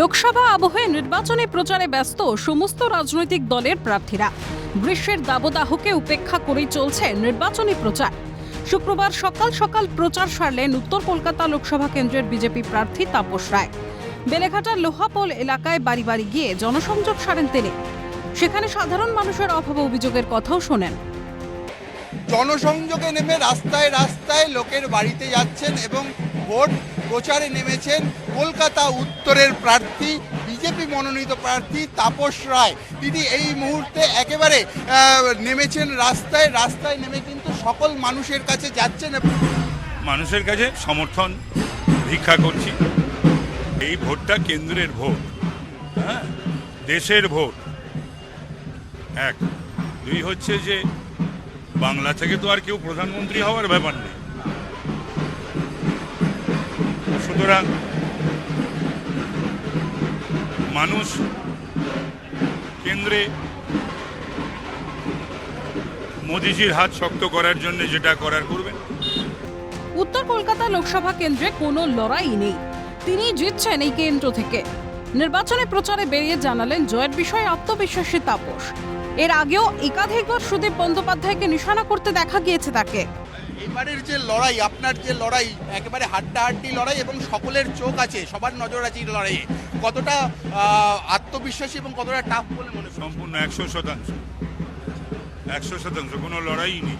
লোকসভা আবহে নির্বাচনী প্রচারে ব্যস্ত সমস্ত রাজনৈতিক দলের প্রার্থীরা। গ্রীষ্মের দাবদাহকে উপেক্ষা করেই চলছে নির্বাচনী প্রচার। শুক্রবার সকাল সকাল প্রচার সারলেন উত্তর কলকাতা লোকসভা কেন্দ্রের বিজেপি প্রার্থী তাপস রায়। বেলেঘাটার লোহাপোল এলাকায় বাড়ি বাড়ি গিয়ে জনসংযোগ সারেন তিনি। সেখানে সাধারণ মানুষের অভাব অভিযোগের কথাও শোনেন। জনসংযোগে নেমে রাস্তায় রাস্তায় লোকের বাড়িতে যাচ্ছেন এবং ভোট প্রচারে নেমেছেন কলকাতা উত্তরের প্রার্থী, বিজেপি মনোনীত প্রার্থী তাপস রায়। তিনি এই মুহূর্তে একেবারে নেমেছেন রাস্তায় রাস্তায় নেমে কিন্তু সকল মানুষের কাছে যাচ্ছেন মানুষের কাছে সমর্থন, ভিক্ষা করছি। এই ভোটটা কেন্দ্রের ভোট হ্যাঁ? দেশের ভোট। এক। দুই হচ্ছে যে, বাংলা থেকে তো আর কেউ প্রধানমন্ত্রী হওয়ার ব্যাপার নেই। সুতরাং মানুষ কেন্দ্রে মোদিজির হাত শক্ত করার জন্য যেটা করার করবেন। উত্তর কলকাতা লোকসভা কেন্দ্রে কোনো লড়াই নেই। তিনি জিতছেন এই কেন্দ্র থেকে। নির্বাচনে প্রচারে বেরিয়ে জানালেন জয়ের বিষয়ে আত্মবিশ্বাসী তাপস। এর আগেও একাধিকবার সুদীপ বন্দ্যোপাধ্যায়কে নিশানা করতে দেখা গিয়েছে তাকে। এবারের যে লড়াই, আপনার যে লড়াই, একেবারে হাড্ডাহাড্ডি লড়াই এবং সকলের চোখ আছে, সবার নজর আছে এই লড়াইয়ে। কতটা আত্মবিশ্বাসী এবং কতটা টাফ বলে মনে সম্পূর্ণ একশো শতাংশ। একশো শতাংশ, কোনো লড়াই নেই।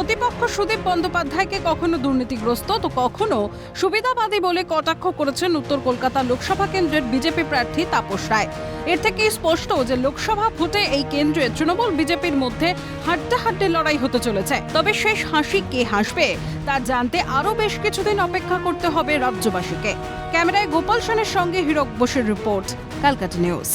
প্রতিপক্ষ সুদীপ বন্দ্যোপাধ্যায়কে কখনো দুর্নীতিগ্রস্ত? তো কখনো? সুবিধাবাদী বলে কটাক্ষ করেছেন উত্তর কলকাতা লোকসভা কেন্দ্রের বিজেপি প্রার্থী তাপস রায়। এর থেকেই স্পষ্ট যে লোকসভা ভোটে এই কেন্দ্রে তৃণমূল বিজেপির মধ্যে হাড্ডে হাড্ডে লড়াই হতে চলেছে। তবে শেষ হাসি কে হাসবে? তা জানতে আরও বেশ কিছুদিন অপেক্ষা করতে হবে রাজ্যবাসীকে। ক্যামেরায় গোপাল সেনের সঙ্গে হীরক বোসের রিপোর্ট ক্যালকাটা নিউজ।